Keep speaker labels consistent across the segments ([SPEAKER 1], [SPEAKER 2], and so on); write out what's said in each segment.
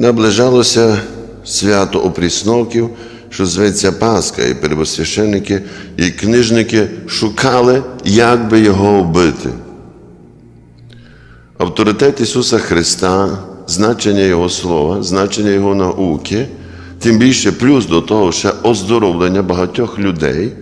[SPEAKER 1] Наближалося свято опрісновків, що зветься Пасха, і первосвященники, і книжники шукали, як би його вбити. Авторитет Ісуса Христа, значення Його слова, значення Його науки, тим більше плюс до того ще оздоровлення багатьох людей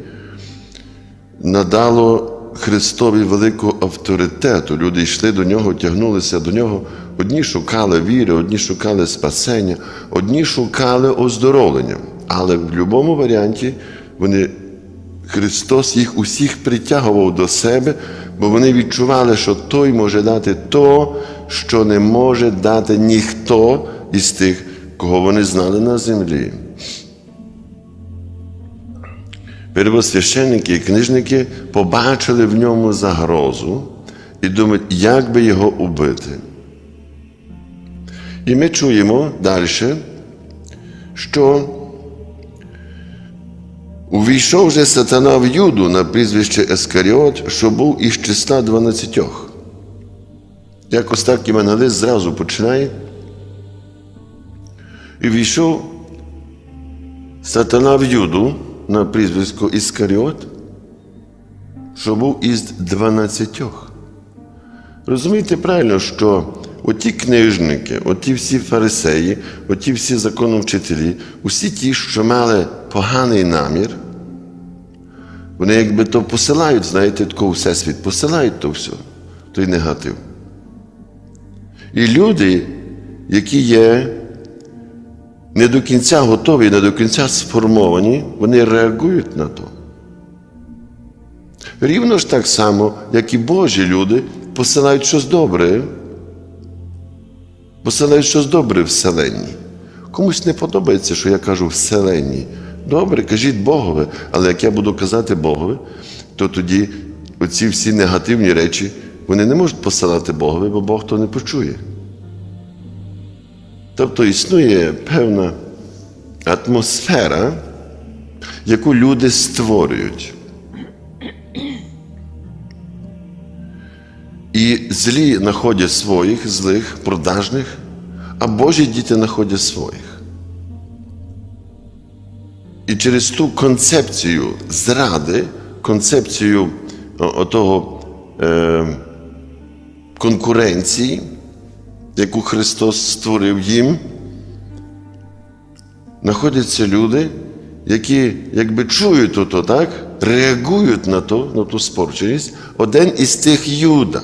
[SPEAKER 1] надало Христові великого авторитету. Люди йшли до нього, тягнулися до нього. Одні шукали віри, одні шукали спасення, одні шукали оздоровлення. Але в будь-якому варіанті вони, Христос їх усіх притягував до себе, бо вони відчували, що Той може дати то, що не може дати ніхто із тих, кого вони знали на землі. Первосвященники і книжники побачили в ньому загрозу і думають, як би його убити. І ми чуємо далі, що увійшов же сатана в Юду на прізвище Ескаріот, що був із числа дванадцятьох. Якось так Євангелист зразу починає. І війшов сатана в Юду на прізвисько Іскаріот, що був із дванадцятьох. Розумієте правильно, що оті книжники, оті всі фарисеї, оті всі законовчителі, усі ті, що мали поганий намір, вони якби то посилають, знаєте, тако всесвіт, посилають то все, той негатив. І люди, які є не до кінця готові, не до кінця сформовані, вони реагують на то. Рівно ж так само, як і Божі люди посилають щось добре, посилають щось добре вселенні. Комусь не подобається, що я кажу вселенні. Добре, кажіть Богове, але як я буду казати Богове, то тоді оці всі негативні речі вони не можуть посилати Богове, бо Бог то не почує. Тобто існує певна атмосфера, яку люди створюють. І злі знаходять своїх, злих, продажних, а Божі діти знаходять своїх. І через ту концепцію зради, концепцію отого е, конкуренції, яку Христос створив їм, знаходяться люди, які якби чують ото, так, реагують на то, на ту спорченість, один із тих Юда.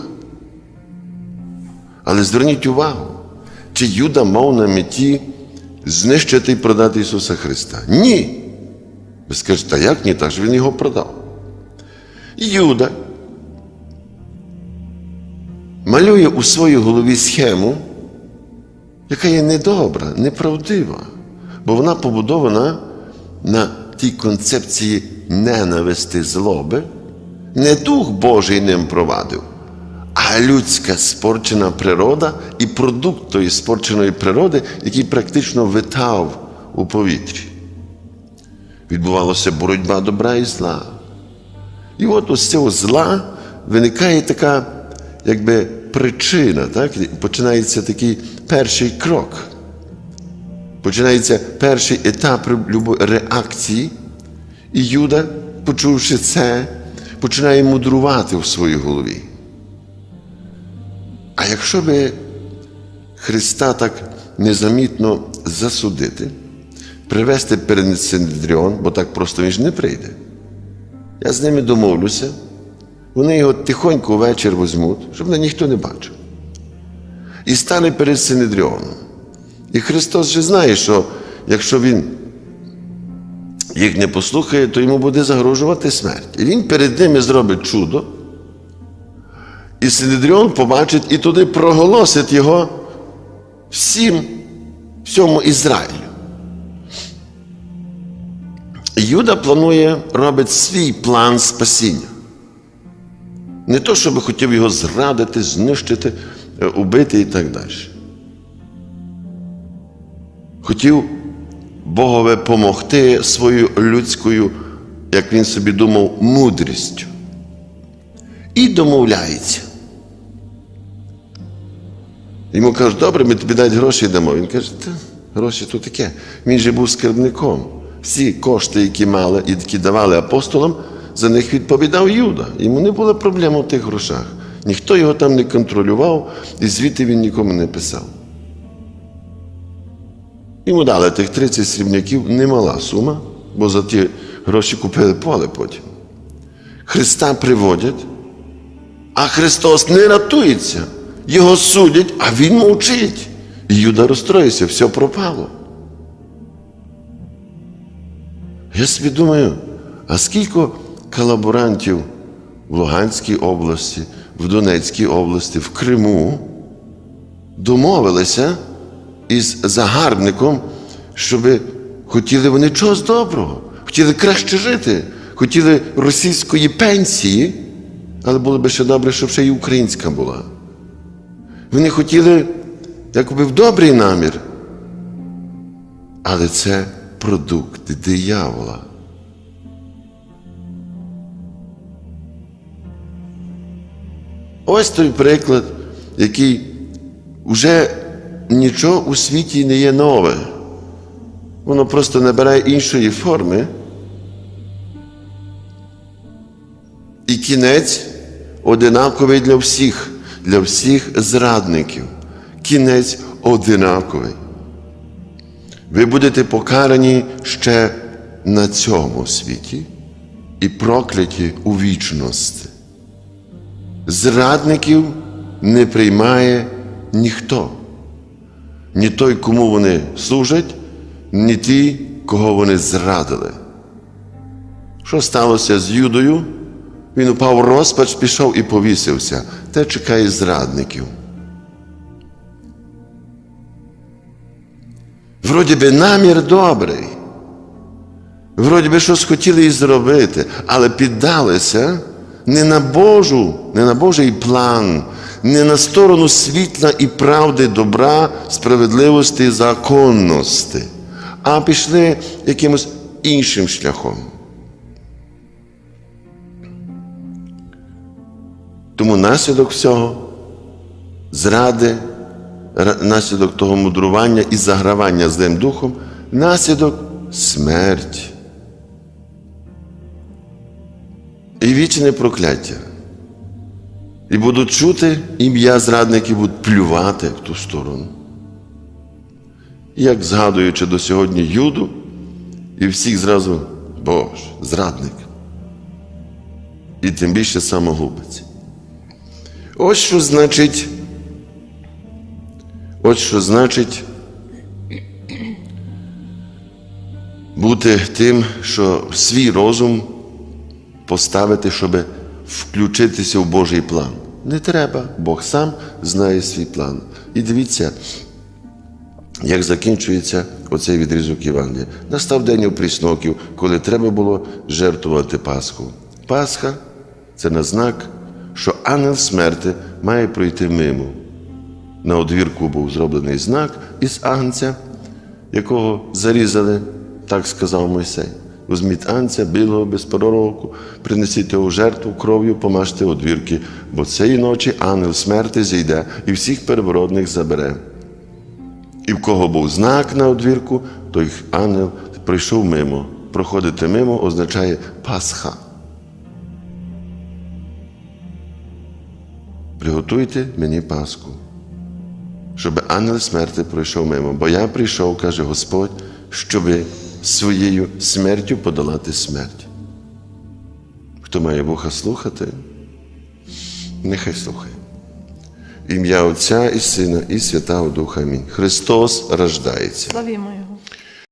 [SPEAKER 1] Але зверніть увагу, чи Юда мав на меті знищити і продати Ісуса Христа? Ні. Ви скажете, а як ні, так ж Він його продав. Юда малює у своїй голові схему, яка є недобра, неправдива, бо вона побудована на тій концепції ненависти злоби, не Дух Божий ним провадив, а людська спорчена природа і продукт тої спорченої природи, який практично витав у повітрі. Відбувалася боротьба добра і зла. І от ось цього зла виникає така, якби причина, так? починається такий перший крок. Починається перший етап реакції, і Юда, почувши це, починає мудрувати в своїй голові. А якщо би Христа так незамітно засудити, привести перед Синдріон, бо так просто він ж не прийде. Я з ними домовлюся, вони його тихонько ввечір візьмуть, щоб мене ніхто не бачив. І стане перед Синедріоном. І Христос же знає, що якщо Він їх не послухає, то йому буде загрожувати смерть. І він перед ними зробить чудо. І Синедріон побачить і туди проголосить його всім, всьому Ізраїлю. Юда планує, робить свій план спасіння. Не то, щоб хотів його зрадити, знищити, убити і так далі. Хотів Богове помогти своєю людською, як він собі думав, мудрістю. І домовляється. Йому кажуть, добре, ми тобі дають гроші дамо. Він каже, та гроші то таке. Він же був скарбником. Всі кошти, які мали і які давали апостолам, за них відповідав Юда. Йому не було проблем у тих грошах. Ніхто його там не контролював, і звідти він нікому не писав. Йому дали тих 30 срібняків, немала сума, бо за ті гроші купили поле потім. Христа приводять, а Христос не рятується. Його судять, а Він мовчить. І Юда розстроївся, все пропало. Я собі думаю, а скільки колаборантів в Луганській області, в Донецькій області, в Криму домовилися із загарбником, щоб хотіли вони чогось доброго, хотіли краще жити, хотіли російської пенсії, але було б ще добре, щоб ще й українська була. Вони хотіли якби в добрий намір, але це продукт диявола. Ось той приклад, який вже нічого у світі не є нове. Воно просто набирає іншої форми. І кінець одинаковий для всіх, для всіх зрадників. Кінець одинаковий. Ви будете покарані ще на цьому світі і прокляті у вічності. Зрадників не приймає ніхто. Ні той, кому вони служать, ні ті, кого вони зрадили. Що сталося з Юдою? Він упав розпач, пішов і повісився. Те чекає зрадників. Вроді би намір добрий. Вроді би щось хотіли і зробити, але піддалися не на Божу, не на Божий план, не на сторону світла і правди, добра, справедливості законності, а пішли якимось іншим шляхом. Тому наслідок всього зради, наслідок того мудрування і загравання злим духом, наслідок смерть. І вічне прокляття. І будуть чути ім'я зрадників, будуть плювати в ту сторону. Як згадуючи до сьогодні Юду, і всіх зразу Боже, зрадник. І тим більше самогубець. Ось що значить. Ось що значить бути тим, що свій розум поставити, щоб включитися в Божий план. Не треба, Бог сам знає свій план. І дивіться, як закінчується оцей відрізок Євангелія. Настав день опрісноків, коли треба було жертвувати Пасху. Пасха це на знак, що ангел смерти має пройти мимо. На одвірку був зроблений знак із агнця, якого зарізали, так сказав Мойсей. Візьміть анця, білого без пророку, принесіть його жертву кров'ю, помажте одвірки, бо цієї ночі ангел смерти зійде і всіх первородних забере. І в кого був знак на одвірку, той ангел прийшов мимо. Проходити мимо означає Пасха. Приготуйте мені Пасху, щоб ангел смерти пройшов мимо. Бо я прийшов, каже Господь, щоби своєю смертю подолати смерть. Хто має вуха слухати, нехай слухає. Ім'я Отця і Сина, і Святого Духа. Амінь. Христос рождається.
[SPEAKER 2] Славімо Його.